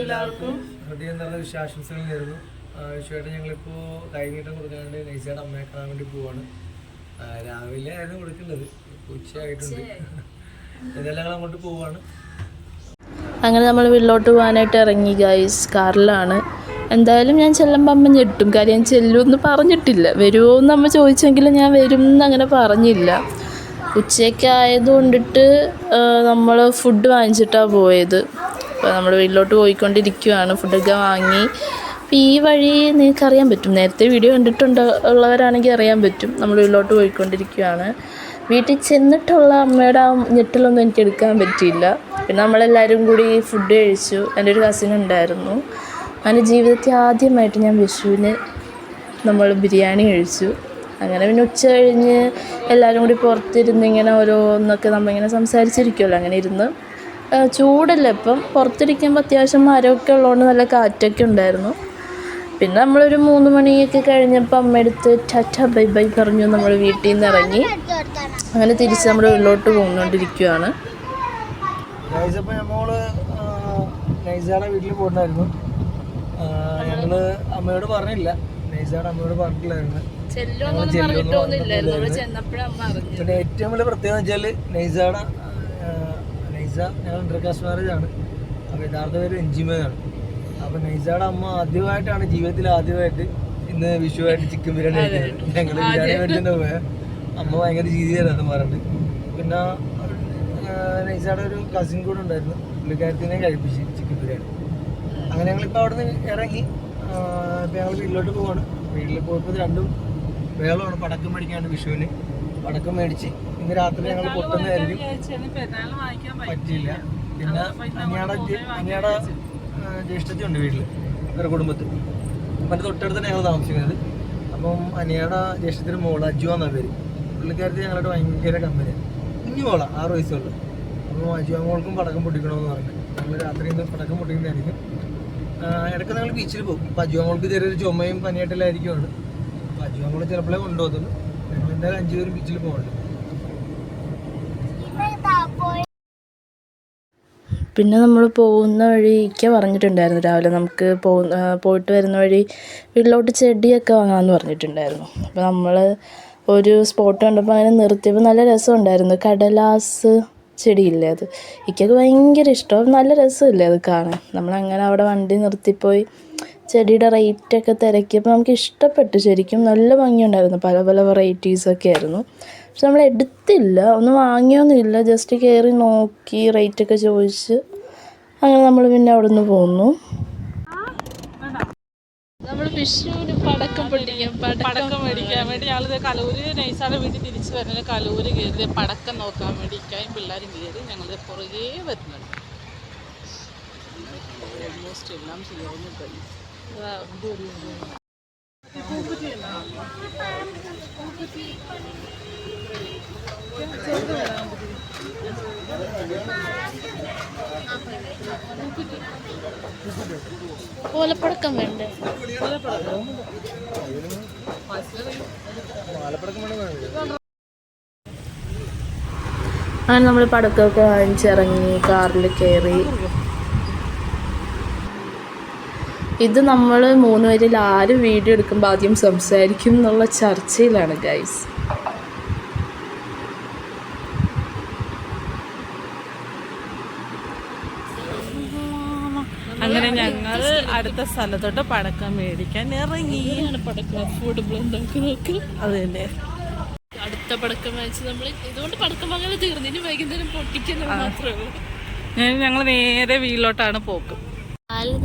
എല്ലാവർക്കും. ഹൃദയം നിറഞ്ഞ വിശ്വാസങ്ങൾ നേരുന്നു. ആ, വിഷുവായിട്ട് ഞങ്ങളിപ്പോൾ കൈനീട്ടം കൊടുക്കാണ്ട് നൈസയുടെ അമ്മയെ കാണാൻ വേണ്ടി പോവാണ്. രാവിലെ ആയിരുന്നു കൊടുക്കേണ്ടത്. ഉച്ചയായിട്ടുണ്ട്. എന്തായാലും ഞങ്ങൾ അങ്ങോട്ട് പോവാണ്. അങ്ങനെ നമ്മൾ വീട്ടിലോട്ട് പോകാനായിട്ട് ഇറങ്ങി ഗൈസ് കാറിലാണ്. എന്തായാലും ഞാൻ ചെല്ലുമ്പോൾ അമ്മ ഞെട്ടും. കാര്യം ഞാൻ ചെല്ലുമെന്ന് പറഞ്ഞിട്ടില്ല. വരുമോ എന്ന് അമ്മ ചോദിച്ചെങ്കിലും ഞാൻ വരും എന്ന് അങ്ങനെ പറഞ്ഞില്ല. ഉച്ചയൊക്കെ ആയതുകൊണ്ടിട്ട് നമ്മൾ ഫുഡ് വാങ്ങിച്ചിട്ടാണ് പോയത്. അപ്പോൾ നമ്മൾ വീട്ടിലോട്ട് പോയിക്കൊണ്ടിരിക്കുവാണ്. ഫുഡൊക്കെ വാങ്ങി. അപ്പോൾ ഈ വഴി നിങ്ങൾക്ക് അറിയാൻ പറ്റും. നേരത്തെ വീഡിയോ കണ്ടിട്ടുണ്ട് ഉള്ളവരാണെങ്കിൽ അറിയാൻ പറ്റും. നമ്മൾ വീട്ടിലോട്ട് പോയിക്കൊണ്ടിരിക്കുകയാണ് വീട്ടിൽ ചെന്നിട്ടുള്ള അമ്മയുടെ ആ ഞെട്ടലൊന്നും എനിക്ക് എടുക്കാൻ പറ്റിയില്ല. പിന്നെ നമ്മളെല്ലാവരും കൂടി ഫുഡ് കഴിച്ചു. എന്റെ ഒരു കസിൻ ഉണ്ടായിരുന്നു. അങ്ങനെ ജീവിതത്തിൽ ആദ്യമായിട്ട് ഞാൻ വിഷുവിന് നമ്മൾ ബിരിയാണി കഴിച്ചു. അങ്ങനെ പിന്നെ ഉച്ച കഴിഞ്ഞ് എല്ലാവരും കൂടി പുറത്തിരുന്ന് ഇങ്ങനെ ഓരോന്നൊക്കെ നമ്മളിങ്ങനെ സംസാരിച്ചിരിക്കുമല്ലോ അങ്ങനെ ഇരുന്ന് ചൂടല്ലേ ഇപ്പം? പുറത്തിരിക്കുമ്പോൾ അത്യാവശ്യം മരമൊക്കെ ഉള്ളതുകൊണ്ട് നല്ല കാറ്റൊക്കെ ഉണ്ടായിരുന്നു. പിന്നെ നമ്മളൊരു മൂന്ന് മണിയൊക്കെ കഴിഞ്ഞപ്പോൾ അമ്മയടുത്ത് ടാറ്റ ബൈ ബൈ പറഞ്ഞു നമ്മൾ വീട്ടിൽ നിന്ന് ഇറങ്ങി. അങ്ങനെ തിരിച്ച് നമ്മുടെ ഉള്ളിലോട്ട് പോകുന്നുകൊണ്ടിരിക്കുകയാണ് വീട്ടിൽ പോയിട്ടുണ്ടായിരുന്നു ഞങ്ങൾ അമ്മയോട് പറഞ്ഞില്ല. നൈസയുടെ അമ്മയോട് പറഞ്ഞിട്ടില്ലായിരുന്നു. പിന്നെ ഏറ്റവും വലിയ പ്രത്യേകത വെച്ചാൽ നൈസയുടെ നൈസ ഞങ്ങൾ ഇന്റർകാസ്റ്റ് മാരേജ് ആണ്. അപ്പോൾ യഥാർത്ഥ പേര് എൻജിമയാണ് അപ്പോൾ നൈസയുടെ അമ്മ ആദ്യമായിട്ടാണ് ജീവിതത്തിൽ ആദ്യമായിട്ട് ഇന്ന് വിഷുവായിട്ട് ചിക്കൻ ബിരിയാണി ഞങ്ങൾ ബിരിയാണി മേടിച്ചിട്ട് പോയ. അമ്മ ഭയങ്കര രീതിയിലാണ് പറഞ്ഞിട്ട്. പിന്നെ നൈസയുടെ ഒരു കസിൻ കൂടെ ഉണ്ടായിരുന്നു. പുള്ളിക്കാരത്തിനെ കഴിപ്പിച്ച് ചിക്കൻ ബിരിയാണി അങ്ങനെ ഞങ്ങളിപ്പോൾ അവിടെ നിന്ന് ഇറങ്ങി ഞങ്ങൾ വീട്ടിലോട്ട് പോവാണ്. വീട്ടിൽ പോയപ്പോൾ രണ്ടും വേളമാണ് പടക്കം മേടിക്കാണ്ട് വിഷുവിന്. പടക്കം മേടിച്ച് ഇന്ന് രാത്രി ഞങ്ങൾ പൊട്ടുന്നതായിരിക്കും പറ്റിയില്ല. പിന്നെ അനിയാടെ അനിയാടെ ജ്യേഷ്ഠത്തി ഉണ്ട് വീട്ടിൽ ഒരു കുടുംബത്തിൽ. അപ്പം എന്റെ തൊട്ടടുത്ത് ഞങ്ങൾ താമസിക്കുന്നത്. അപ്പം അനിയാടെ ജ്യേഷ്ഠത്തിന് മോൾ അജു എന്ന പേര്. പുള്ളിക്കാരത്തി ഞങ്ങളുടെ ഭയങ്കര കമ്പനിയാണ് കുഞ്ഞു മോള ആറ് വയസ്സുള്ളു. അപ്പോൾ അജു മോൾക്കും പടക്കം പൊട്ടിക്കണമെന്ന് പറഞ്ഞു. ഞങ്ങൾ രാത്രി ഇന്ന് പടക്കം പൊട്ടിക്കുന്നതായിരിക്കും. ഇടയ്ക്ക് ഞങ്ങൾ ബീച്ചിൽ പോകും. അപ്പോൾ അജു മോൾക്ക് ചെറിയൊരു ചുമയും പനിയായിട്ടെല്ലാം ആയിരിക്കും അപ്പോൾ അജു മോൾ ചിലപ്പോഴേ കൊണ്ടുപോകത്തുള്ളൂ. എന്തായാലും അഞ്ചു പേരും ബീച്ചിൽ പോകണ്ട് പിന്നെ നമ്മൾ പോകുന്ന വഴിക്ക് പറഞ്ഞിട്ടുണ്ടായിരുന്നു. രാവിലെ നമുക്ക് പോകുന്ന പോയിട്ട് വരുന്ന വഴി വീട്ടിലോട്ട് ചെടിയൊക്കെ വാങ്ങാമെന്ന് പറഞ്ഞിട്ടുണ്ടായിരുന്നു. അപ്പോൾ നമ്മൾ ഒരു സ്പോട്ട് കണ്ടപ്പോൾ അങ്ങനെ നിർത്തിയപ്പോൾ നല്ല രസമുണ്ടായിരുന്നു. കടലാസ് ചെടിയില്ലേ അത്? എനിക്കത് ഭയങ്കര ഇഷ്ടം. നല്ല രസമില്ലേ അത് കാണാൻ? നമ്മളങ്ങനെ അവിടെ വണ്ടി നിർത്തിപ്പോയി ചെടിയുടെ റേറ്റൊക്കെ തിരക്കിയപ്പോൾ നമുക്ക് ഇഷ്ടപ്പെട്ടു. ശരിക്കും നല്ല ഭംഗിയുണ്ടായിരുന്നു. പല പല വെറൈറ്റീസൊക്കെ ആയിരുന്നു. പക്ഷെ നമ്മൾ എടുത്തില്ല. ഒന്നും വാങ്ങിയൊന്നുമില്ല. ജസ്റ്റ് കയറി നോക്കി റേറ്റൊക്കെ ചോദിച്ച് അങ്ങനെ നമ്മൾ പിന്നെ അവിടെ നിന്ന് പോന്നു. നമ്മൾ വിഷുവിന് പടക്കം പൊട്ടിക്കാം പടക്കം മേടിക്കാൻ വേണ്ടി ഞങ്ങൾ കലൂര് നൈസാടെ വീട്ടിൽ തിരിച്ചു വരുന്നത് കലൂര് കയറി പടക്കം നോക്കാൻ വേണ്ടി ഇക്കായും പിള്ളേരും കയറി ഞങ്ങൾ പുറകെ വരുന്നുണ്ട്. ഓൾമോസ്റ്റ് എല്ലാം ചെയ്യാവുന്ന കഴിഞ്ഞു ഓലപ്പടക്കം വേണ്ടേ? അങ്ങനെ നമ്മൾ പടക്കമൊക്കെ വാങ്ങിച്ചിറങ്ങി കാറിൽ കയറി ഇത് നമ്മൾ മൂന്നുപേരിൽ ആരും വീഡിയോ എടുക്കുമ്പോൾ ആദ്യം സംസാരിക്കും എന്നുള്ള ചർച്ചയിലാണ് ഗൈസ് അങ്ങനെ ഞങ്ങൾ അടുത്ത സ്ഥലത്തോട്ട് പടക്കം മേടിക്കാൻ ഇറങ്ങി. അത് തന്നെ അടുത്ത പടക്കം വാങ്ങിച്ച് നമ്മൾ ഇതുകൊണ്ട് പടക്കം വാങ്ങാതെ തീർന്നു. ഇനി വൈകുന്നേരം പൊട്ടിക്കുന്നത് മാത്രമേ ഉള്ളൂ. ഞാൻ ഞങ്ങൾ നേരെ വീട്ടിലോട്ടാണ് പോക്ക്.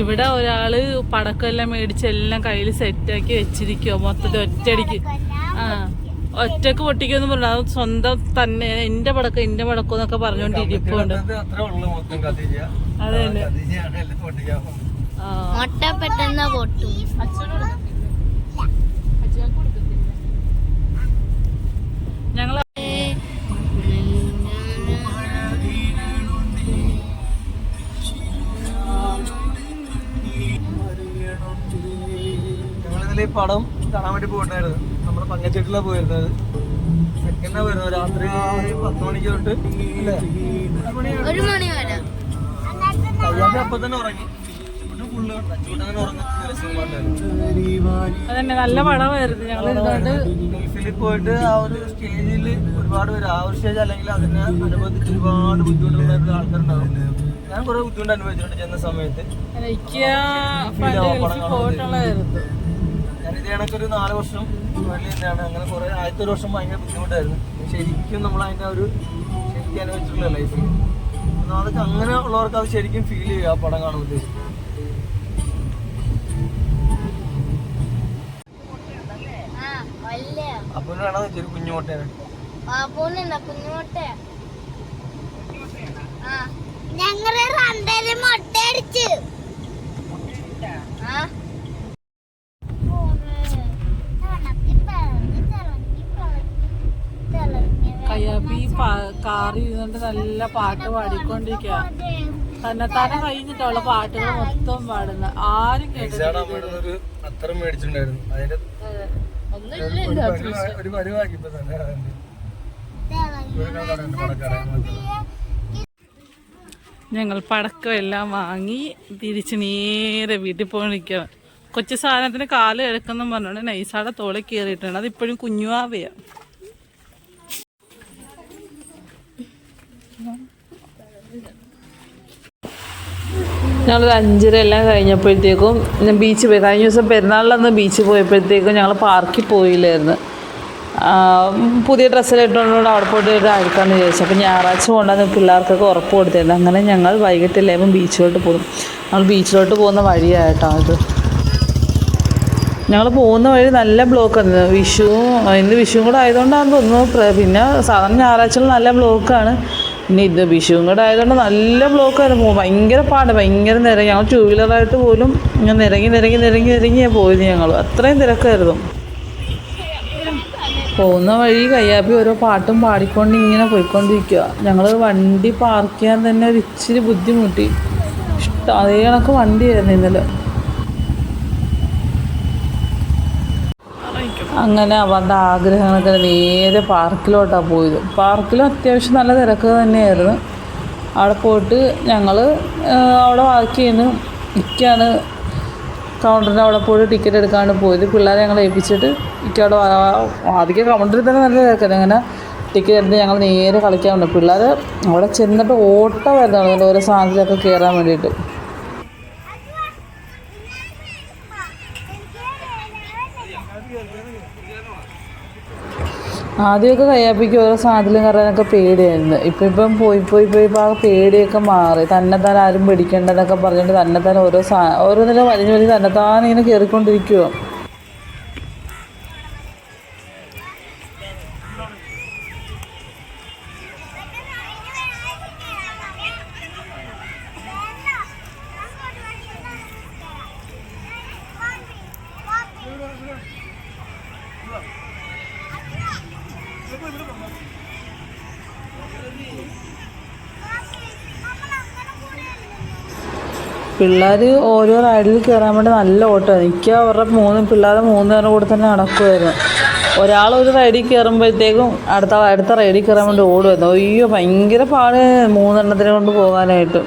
ഇവിടെ ഒരാൾ പടക്കം എല്ലാം മേടിച്ച് എല്ലാം കയ്യിൽ സെറ്റാക്കി വെച്ചിരിക്കുവോ. മൊത്തത്തിൽ ഒറ്റയടിക്ക്. ആ. ഒറ്റയ്ക്ക് പൊട്ടിക്കുമെന്ന് പറഞ്ഞു അത് സ്വന്തം തന്നെ എന്റെ പടക്കം എന്റെ പടക്കം എന്നൊക്കെ പറഞ്ഞോണ്ടിരിപ്പുണ്ട് അതെ അത്രേ ഉള്ളൂ മൊത്തം ഖദീജ. അതെ മുട്ട പെട്ടെന്ന് പൊട്ടും. ഞങ്ങൾ ഈ പടം കാണാൻ വേണ്ടി പോയിട്ടുണ്ടായിരുന്നു നമ്മുടെ പങ്കച്ചേട്ടിലാണ് പോയിരുന്നത്. സെക്കൻഡാ വരുന്നത് രാത്രി പത്ത് മണിക്ക് തൊട്ട് അല്ലേ? അപ്പൊ തന്നെ ഉറങ്ങി. അതന്നെ നല്ല പടമായിരുന്നു ഞങ്ങൾ ഇരുന്നോണ്ട് ലൈഫിൽ പോയിട്ട് ആ ഒരു സ്റ്റേജിൽ ഒരുപാട് പേര് ആ ഒരു സ്റ്റേജ് അല്ലെങ്കിൽ അതിനെ അനുബന്ധിച്ച് ഒരുപാട് ബുദ്ധിമുട്ടുള്ള ആൾക്കാരുണ്ടാവും. ഞാൻ കുറെ ബുദ്ധിമുട്ട് അനുഭവിച്ചിട്ടുണ്ട് ചെന്ന സമയത്ത്. എനിക്ക് പോയിട്ടുള്ളതായിരുന്നു. ഞാൻ ഇത് കണക്കൊരു നാല് വർഷം വെളിയിൽ തന്നെയാണ്. അങ്ങനെ കുറെ ആദ്യത്തെ ഒരു വർഷം ഭയങ്കര ബുദ്ധിമുട്ടായിരുന്നു. ശരിക്കും നമ്മൾ അതിന്റെ ഒരു ശരിക്കും അനുഭവിച്ചിട്ടുള്ള ലൈഫിൽ അതൊക്കെ അങ്ങനെ ഉള്ളവർക്ക് അത് ശരിക്കും ഫീൽ ചെയ്യുക ആ പടം കാണുമ്പോഴത്തേക്ക് വല്ല അപ്പൊ വേണം ചെറിയ കുഞ്ഞുമോട്ടേനെ ബാബുനെന്താ കുഞ്ഞുമുട്ട? ആ. ഞങ്ങൾ രണ്ടേര് മുട്ട അടിച്ചു ആ. കയ്യാപ്പി കാറി ഇരുന്നിട്ട് നല്ല പാട്ട് പാടിക്കൊണ്ടിരിക്കുക തന്നെത്താനെ കഴിഞ്ഞിട്ടുള്ള പാട്ടുകൾ മൊത്തം പാടുന്ന. ആരും കേട്ടു അത്ര മേടിച്ചിട്ടുണ്ടായിരുന്നു. അതിന്റെ ഒരു പരിവാക്കി ഇപ്പൊ തന്നെ. ഞങ്ങൾ പടക്കം എല്ലാം വാങ്ങി തിരിച്ച് നേരെ വീട്ടിൽ പോയി നിൽക്കുകയാണ്. കൊച്ചു സാധനത്തിന് കാൽ കിഴക്കെന്നും പറഞ്ഞോണ്ട് നൈസാടെ തോളിൽ കയറിയിട്ടുണ്ട്. അതിപ്പോഴും കുഞ്ഞുവാവയാണ് ഞങ്ങളൊരു അഞ്ചര എല്ലാം കഴിഞ്ഞപ്പോഴത്തേക്കും ബീച്ച് പോയി. കഴിഞ്ഞ ദിവസം പെരുന്നാളിലന്ന് ബീച്ചിൽ പോയപ്പോഴത്തേക്കും ഞങ്ങൾ പാർക്കിൽ പോയില്ലായിരുന്നു. പുതിയ ഡ്രസ്സെല്ലാം ഇട്ടുകൊണ്ട് അവിടെ പോയിട്ട് ഒരു അഴുക്കാന്ന് ചോദിച്ചു അപ്പോൾ ഞായറാഴ്ച കൊണ്ടുവന്ന് പിള്ളേർക്കൊക്കെ ഉറപ്പ് കൊടുത്തിരുന്നു. അങ്ങനെ ഞങ്ങൾ വൈകിട്ടില്ലായ്മ ബീച്ചിലോട്ട് പോകും. ഞങ്ങൾ ബീച്ചിലോട്ട് പോകുന്ന വഴിയായിട്ടാണ് ഇത്. ഞങ്ങൾ പോകുന്ന വഴി നല്ല ബ്ലോക്ക് ആയിരുന്നു വിഷു ഇന്ന് വിഷുവും കൂടെ ആയതുകൊണ്ടാണെന്ന് തോന്നുന്നു. പിന്നെ സാധാരണ ഞായറാഴ്ചകൾ നല്ല ബ്ലോക്കാണ് പിന്നെ ഇത് വിഷുവും കൂടെ ആയതുകൊണ്ട് നല്ല ബ്ലോക്കായിരുന്നു ഭയങ്കര പാട് ഭയങ്കര നിരങ്ങി ഞങ്ങൾ ടൂ വീലറായിട്ട് പോലും ഇങ്ങനെ നിരങ്ങി നിരങ്ങി നിരങ്ങി നിരങ്ങിയാണ് പോയത് ഞങ്ങൾ. അത്രയും തിരക്കായിരുന്നു. പോകുന്ന വഴി കയ്യാപ്പി ഓരോ പാട്ടും പാടിക്കൊണ്ട് ഇങ്ങനെ പോയിക്കൊണ്ടിരിക്കുക ഞങ്ങൾ വണ്ടി പാർക്ക് ചെയ്യാൻ തന്നെ ഒരു ഇച്ചിരി ബുദ്ധിമുട്ടി. ഇഷ്ടം അതേ കണക്ക് വണ്ടിയായിരുന്നു ഇന്നലെ. അങ്ങനെ അവരുടെ ആഗ്രഹങ്ങളൊക്കെ നേരെ പാർക്കിലോട്ടാണ് പോയത്. പാർക്കിലും അത്യാവശ്യം നല്ല തിരക്ക് തന്നെയായിരുന്നു. അവിടെ പോയിട്ട് ഞങ്ങൾ അവിടെ വാക്ക് ചെയ്യുന്നു ഇക്കാണ് കൗണ്ടറിന്റെ അവിടെ പോയിട്ട് ടിക്കറ്റ് എടുക്കാണ്ട് പോയത്. പിള്ളേരെ ഞങ്ങൾ ഏൽപ്പിച്ചിട്ട് ഇക്ക അവിടെ ആദ്യം കൗണ്ടറിൽ തന്നെ നല്ല തിരക്കായിരുന്നു. അങ്ങനെ ടിക്കറ്റ് എടുത്ത് ഞങ്ങൾ നേരെ കളിക്കാൻ വന്നു. പിള്ളേർ അവിടെ ചെന്നിട്ട് ഓട്ടമായിരുന്നു ഓരോ സാധനത്തിലൊക്കെ കയറാൻ വേണ്ടിയിട്ട്. ആദ്യമൊക്കെ കയ്യാപ്പിക്ക് ഓരോ സാധനം കയറാനൊക്കെ പേടിയായിരുന്നു. ഇപ്പം ഇപ്പം പോയി പോയി പോയി ഇപ്പോൾ ആ പേടിയൊക്കെ മാറി. തന്നെത്താൻ ആരും പിടിക്കേണ്ടതെന്നൊക്കെ പറഞ്ഞിട്ട് തന്നെത്താൻ ഓരോ സാ ഓരോന്നിലും വലിഞ്ഞ് വലിഞ്ഞ് തന്നെത്താൻ ഇങ്ങനെ കയറിക്കൊണ്ടിരിക്കുവോ പിള്ളേർ ഓരോ റൈഡിൽ കയറാൻ വേണ്ടി നല്ല ഓട്ടമാണ് എനിക്ക് അവരുടെ മൂന്ന് പിള്ളേരെ മൂന്ന് പേരുടെ കൂടെ തന്നെ നടക്കുമായിരുന്നു ഒരാൾ ഒരു റൈഡിൽ കയറുമ്പോഴത്തേക്കും അടുത്ത അടുത്ത റൈഡിൽ കയറാൻ വേണ്ടി ഓടുമായിരുന്നു അയ്യോ ഭയങ്കര പാട് മൂന്നെണ്ണത്തിനെ കൊണ്ട് പോകാനായിട്ട്.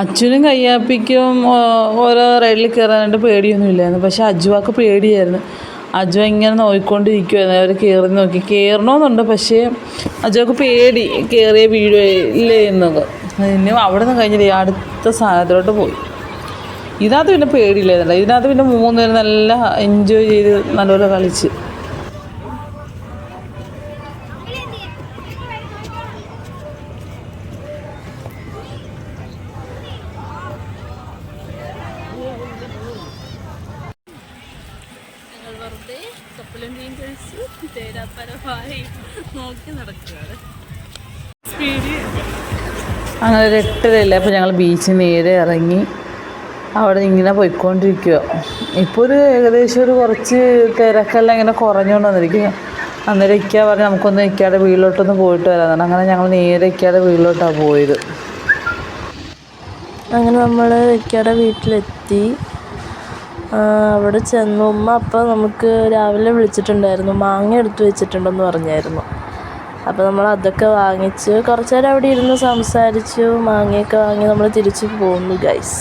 അച്ഛനും കയ്യാപ്പിക്കും ഓരോ റൈഡിൽ കയറാനായിട്ട് പേടിയൊന്നും ഇല്ലായിരുന്നു പക്ഷെ അജുവാക്ക് പേടിയായിരുന്നു. അജു ഇങ്ങനെ നോക്കിക്കൊണ്ടിരിക്കുമായിരുന്നു അവർ കയറി നോക്കി. കയറണമെന്നുണ്ട് പക്ഷേ അജുവാക്ക് പേടി കയറിയ വീഡിയോ എന്നൊക്കെ പിന്നെ അവിടെ നിന്ന് കഴിഞ്ഞിട്ട് അടുത്ത സാധനത്തിലോട്ട് പോയി. ഇതിനകത്ത് പിന്നെ പേടിയില്ലായിരുന്നില്ല. ഇതിനകത്ത് പിന്നെ മൂന്ന് പേര് നല്ല എൻജോയ് ചെയ്ത് നല്ലപോലെ കളിച്ച്. കഴിച്ച് നോക്കി നടക്കുകയാണ്. അങ്ങനെ ഒരു എട്ടരയില്ല അപ്പോൾ ഞങ്ങൾ ബീച്ചിൽ നേരെ ഇറങ്ങി അവിടെ ഇങ്ങനെ പോയിക്കൊണ്ടിരിക്കുക ഇപ്പോൾ ഒരു ഏകദേശം ഒരു കുറച്ച് തിരക്കെല്ലാം ഇങ്ങനെ കുറഞ്ഞുകൊണ്ട് വന്നിരിക്കും അന്നേരം ഇക്ക പറഞ്ഞ് നമുക്കൊന്ന് ഇക്കയുടെ വീട്ടിലോട്ടൊന്ന് പോയിട്ട് വരാമെന്നാണ് അങ്ങനെ ഞങ്ങൾ നേരെ ഇക്കയുടെ വീട്ടിലോട്ടാണ് പോയത്. അങ്ങനെ നമ്മൾ ഇക്കയുടെ വീട്ടിലെത്തി. അവിടെ ചെന്നു. ഉമ്മ അപ്പം നമുക്ക് രാവിലെ വിളിച്ചിട്ടുണ്ടായിരുന്നു. മാങ്ങ എടുത്തു വെച്ചിട്ടുണ്ടെന്ന് പറഞ്ഞായിരുന്നു. അപ്പോൾ നമ്മൾ അതൊക്കെ വാങ്ങിച്ച് കുറച്ച് നേരം അവിടെ ഇരുന്ന് സംസാരിച്ചു. മാങ്ങയൊക്കെ വാങ്ങി നമ്മൾ തിരിച്ച് പോന്നു ഗൈസ്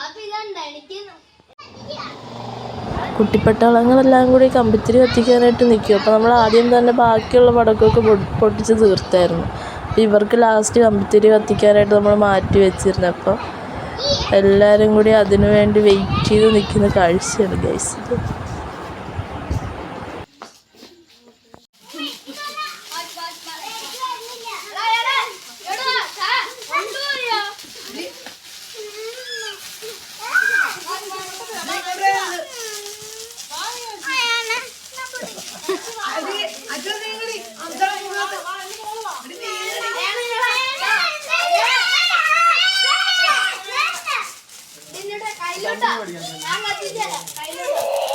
അപ്പൊ ഇതുണ്ട് എനിക്ക് കുട്ടിപ്പട്ടാളങ്ങളെല്ലാം കൂടി കമ്പിത്തിരി കത്തിക്കാനായിട്ട് നിൽക്കും. അപ്പോൾ നമ്മൾ ആദ്യം തന്നെ ബാക്കിയുള്ള പടക്കമൊക്കെ പൊട്ടിച്ച് തീർത്തായിരുന്നു. അപ്പോൾ ഇവർക്ക് ലാസ്റ്റ് കമ്പിത്തിരി കത്തിക്കാനായിട്ട് നമ്മൾ മാറ്റി വെച്ചിരുന്നു. അപ്പോൾ എല്ലാവരും കൂടി അതിനു വേണ്ടി വെയിറ്റ് ചെയ്ത് നിൽക്കുന്ന കാഴ്ചയാണ് ഗൈസ് કઈ લોટા આ નથી કઈ લોટા